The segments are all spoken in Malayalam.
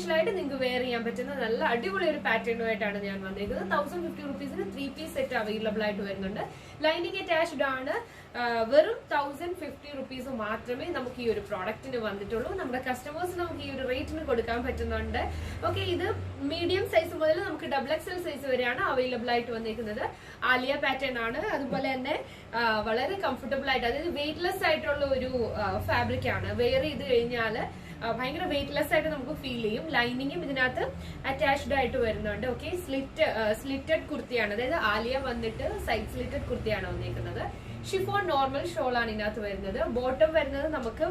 ഒക്കേഷൻ ആയിട്ട് നിങ്ങൾക്ക് വെയർ ചെയ്യാൻ പറ്റുന്ന നല്ല അടിപൊളി ഒരു പാറ്റേണുമായിട്ടാണ് ഞാൻ വന്നിരിക്കുന്നത്. തൗസൻഡ് ഫിഫ്റ്റി റുപ്പീസിന് ത്രീ പീസ് സെറ്റ് അവൈലബിൾ ആയിട്ട് വരുന്നുണ്ട്. ലൈനിങ് അറ്റാച്ച്ഡ് ആണ്. വെറും തൗസൻഡ് ഫിഫ്റ്റി റുപ്പീസ് മാത്രമേ നമുക്ക് ഈ ഒരു പ്രോഡക്റ്റിന് വന്നിട്ടുള്ളൂ. നമ്മുടെ കസ്റ്റമേഴ്സ് നമുക്ക് ഈ ഒരു റേറ്റിന് കൊടുക്കാൻ പറ്റുന്നുണ്ട്. ഓക്കെ ഇത് മീഡിയം സൈസ് മുതൽ നമുക്ക് ഡബിൾ എക്സൽ സൈസ് വരെയാണ് അവൈലബിൾ ആയിട്ട് വന്നിരിക്കുന്നത്. ആലിയ പാറ്റേൺ ആണ്. അതുപോലെ തന്നെ വളരെ കംഫർട്ടബിൾ ആയിട്ട് അതായത് വെയിറ്റ്ലെസ് ആയിട്ടുള്ള ഒരു ഫാബ്രിക് ആണ്. വെയർ ചെയ്ത് കഴിഞ്ഞാൽ ആ, ഭയങ്കര വെയിറ്റ്ലെസ് ആയിട്ട് നമുക്ക് ഫീൽ ചെയ്യും. ലൈനിങ്ങും ഇതിനകത്ത് അറ്റാച്ച്ഡ് ആയിട്ട് വരുന്നുണ്ട്. ഓക്കെ സ്ലിറ്റ് സ്ലിറ്റഡ് കുർത്തിയാണ്. അതായത് ആലിയ വന്നിട്ട് സൈഡ് സ്ലിറ്റഡ് കുർത്തിയാണ് വന്നിരിക്കുന്നത് ഷിഫോൺ നോർമൽ ഷോൾ ആണ് ഇതിനകത്ത് വരുന്നത്. ബോട്ടം വരുന്നത് നമുക്ക്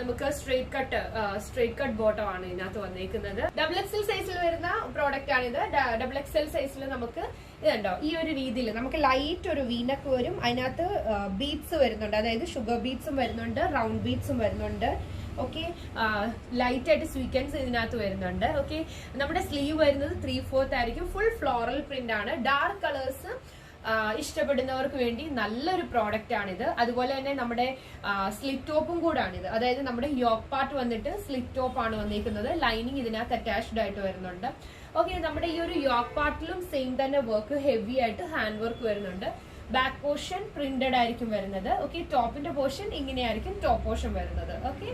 നമുക്ക് straight cut straight cut bottom ആണ് ഇതിനകത്ത് വന്നിരിക്കുന്നത് ഡബിൾ എക്സൽ സൈസിൽ വരുന്ന പ്രോഡക്റ്റ് ആണിത്. ഡബിൾ എക്സൽ സൈസിൽ നമുക്ക് ഇതുണ്ടോ? ഈ ഒരു രീതിയിൽ നമുക്ക് ലൈറ്റ് ഒരു വീനക്ക് വരും. അതിനകത്ത് ബീറ്റ്സ് വരുന്നുണ്ട്. അതായത് ഷുഗർ ബീറ്റ്സും വരുന്നുണ്ട് റൗണ്ട് ബീറ്റ്സും വരുന്നുണ്ട്. ഓക്കെ ലൈറ്റ് ആയിട്ട് സ്വീക്കൻസ് ഇതിനകത്ത് വരുന്നുണ്ട്. ഓക്കെ നമ്മുടെ സ്ലീവ് വരുന്നത് ത്രീ ഫോർത്ത് ആയിരിക്കും. ഫുൾ ഫ്ലോറൽ പ്രിന്റ് ആണ്. ഡാർക്ക് കളേഴ്സ് ഇഷ്ടപ്പെടുന്നവർക്ക് വേണ്ടി നല്ലൊരു പ്രോഡക്റ്റ് ആണിത്. അതുപോലെ തന്നെ നമ്മുടെ സ്ലിറ്റ് ടോപ്പും കൂടാണിത്. അതായത് നമ്മുടെ യോക്ക് പാർട്ട് വന്നിട്ട് സ്ലിറ്റ് ടോപ്പ് ആണ് വന്നിരിക്കുന്നത് ലൈനിങ് ഇതിനകത്ത് അറ്റാച്ച്ഡ് ആയിട്ട് വരുന്നുണ്ട്. ഓക്കെ നമ്മുടെ ഈ ഒരു യോക്ക് പാർട്ടിലും സെയിം തന്നെ വർക്ക് ഹെവി ആയിട്ട് ഹാൻഡ് വർക്ക് വരുന്നുണ്ട്. ബാക്ക് പോർഷൻ പ്രിന്റഡ് ആയിരിക്കും വരുന്നത്. ഓക്കെ ടോപ്പിന്റെ പോർഷൻ ഇങ്ങനെയായിരിക്കും ടോപ്പ് പോർഷൻ വരുന്നത്. ഓക്കെ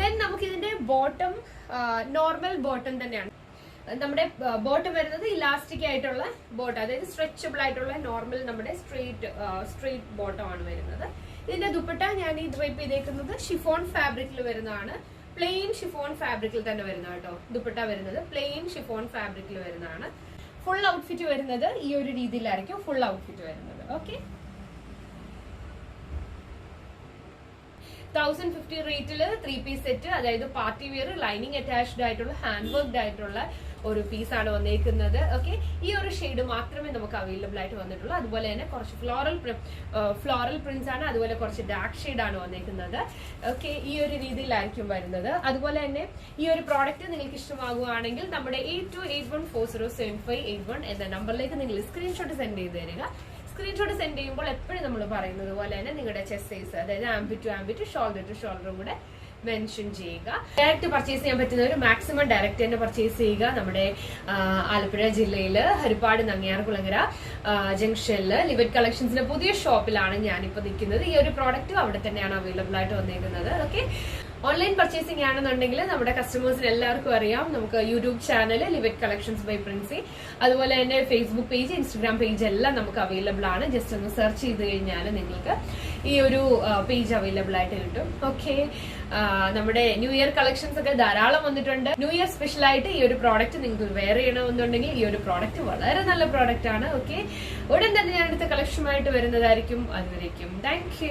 ദെൻ നമുക്ക് ഇതിന്റെ ബോട്ടം നോർമൽ ബോട്ടം തന്നെയാണ്. നമ്മുടെ ബോട്ടം വരുന്നത് ഇലാസ്റ്റിക് ആയിട്ടുള്ള ബോട്ടം അതായത് സ്ട്രെച്ചബിൾ ആയിട്ടുള്ള നോർമൽ നമ്മുടെ സ്ട്രെയിറ്റ് സ്ട്രെയിറ്റ് ബോട്ടം ആണ് വരുന്നത്. ഇതിന്റെ ദുപ്പട്ട ഞാൻ ഈ ഡ്രൈപ്പ് ചെയ്തേക്കുന്നത് ഷിഫോൺ ഫാബ്രിക്കിൽ വരുന്നതാണ്. പ്ലെയിൻ ഷിഫോൺ ഫാബ്രിക്കിൽ തന്നെ വരുന്ന കേട്ടോ. ദുപ്പട്ട വരുന്നത് പ്ലെയിൻ ഷിഫോൺ ഫാബ്രിക്കിൽ വരുന്നതാണ്. ഫുൾ ഔട്ട്ഫിറ്റ് വരുന്നത് ഈ ഒരു രീതിയിലായിരിക്കും ഫുൾ ഔട്ട്ഫിറ്റ് വരുന്നത്. ഓക്കെ തൗസൻഡ് ഫിഫ്റ്റി റേറ്റിൽ ത്രീ പീസ് സെറ്റ് അതായത് പാർട്ടി വെയർ ലൈനിങ് അറ്റാച്ച്ഡ് ആയിട്ടുള്ള ഹാൻഡ് വർക്ക്ഡ് ആയിട്ടുള്ള ഒരു പീസ് ആണ് വന്നേക്കുന്നത്. ഓക്കെ ഈ ഒരു ഷെയ്ഡ് മാത്രമേ നമുക്ക് അവൈലബിൾ ആയിട്ട് വന്നിട്ടുള്ളൂ. അതുപോലെ തന്നെ കുറച്ച് ഫ്ലോറൽ ഫ്ലോറൽ പ്രിന്റ്സ് ആണ്. അതുപോലെ കുറച്ച് ഡാർക്ക് ഷെയ്ഡ് ആണ് വന്നേക്കുന്നത്. ഓക്കെ ഈ ഒരു രീതിയിലായിരിക്കും വരുന്നത്. അതുപോലെ തന്നെ ഈ ഒരു പ്രോഡക്റ്റ് നിങ്ങൾക്ക് ഇഷ്ടമാകുകയാണെങ്കിൽ നമ്മുടെ eight two eight one four zero seven five eight one എന്ന നമ്പറിലേക്ക് നിങ്ങൾ സ്ക്രീൻഷോട്ട് സെൻഡ് ചെയ്ത് തരിക. സ്ക്രീൻഷോട്ട് സെൻഡ് ചെയ്യുമ്പോൾ എപ്പോഴും നമ്മൾ പറയുന്നത് പോലെ തന്നെ നിങ്ങളുടെ ചെസ്റ്റ് സൈസ് അതായത് armpit to armpit to shoulder to ഷോൾഡറും കൂടെ മെൻഷൻ ചെയ്യുക. ഡയറക്റ്റ് പർച്ചേസ് ചെയ്യാൻ പറ്റുന്ന ഒരു മാക്സിമം ഡയറക്റ്റ് തന്നെ പർച്ചേസ് ചെയ്യുക നമ്മുടെ ആലപ്പുഴ ജില്ലയിൽ ഹരിപ്പാട് നങ്ങിയാർകുളങ്ങര ജംഗ്ഷനിൽ ലിവറ്റ് കളക്ഷൻസിന്റെ പുതിയ ഷോപ്പിലാണ് ഞാനിപ്പോൾ നിൽക്കുന്നത്. ഈ ഒരു പ്രോഡക്റ്റ് അവിടെ തന്നെയാണ് അവൈലബിൾ ആയിട്ട് വന്നേക്കുന്നത്. ഓക്കെ ഓൺലൈൻ പർച്ചേസിംഗ് ആണെന്നുണ്ടെങ്കിൽ നമ്മുടെ കസ്റ്റമേഴ്സിന് എല്ലാവർക്കും അറിയാം. നമുക്ക് യൂട്യൂബ് ചാനൽ ലിവറ്റ് കളക്ഷൻസ് ബൈ പ്രിൻസി അതുപോലെ തന്നെ ഫേസ്ബുക്ക് പേജ് ഇൻസ്റ്റഗ്രാം പേജ് എല്ലാം നമുക്ക് അവൈലബിൾ ആണ്. ജസ്റ്റ് ഒന്ന് സെർച്ച് ചെയ്ത് കഴിഞ്ഞാൽ നിങ്ങൾക്ക് ഈ ഒരു പേജ് അവൈലബിൾ ആയിട്ട് കിട്ടും. ഓക്കെ നമ്മുടെ ന്യൂ ഇയർ കളക്ഷൻസ് ഒക്കെ ധാരാളം വന്നിട്ടുണ്ട്. ന്യൂ ഇയർ സ്പെഷ്യൽ ആയിട്ട് ഈ ഒരു പ്രോഡക്റ്റ് നിങ്ങൾക്ക് വെയർ ചെയ്യണമെന്നുണ്ടെങ്കിൽ ഈ ഒരു പ്രോഡക്റ്റ് വളരെ നല്ല പ്രോഡക്റ്റ് ആണ്. ഓക്കെ ഉടൻ തന്നെ ഞാൻ അടുത്ത കളക്ഷനുമായിട്ട് വരുന്നതായിരിക്കും. അതുവരേക്കും. താങ്ക്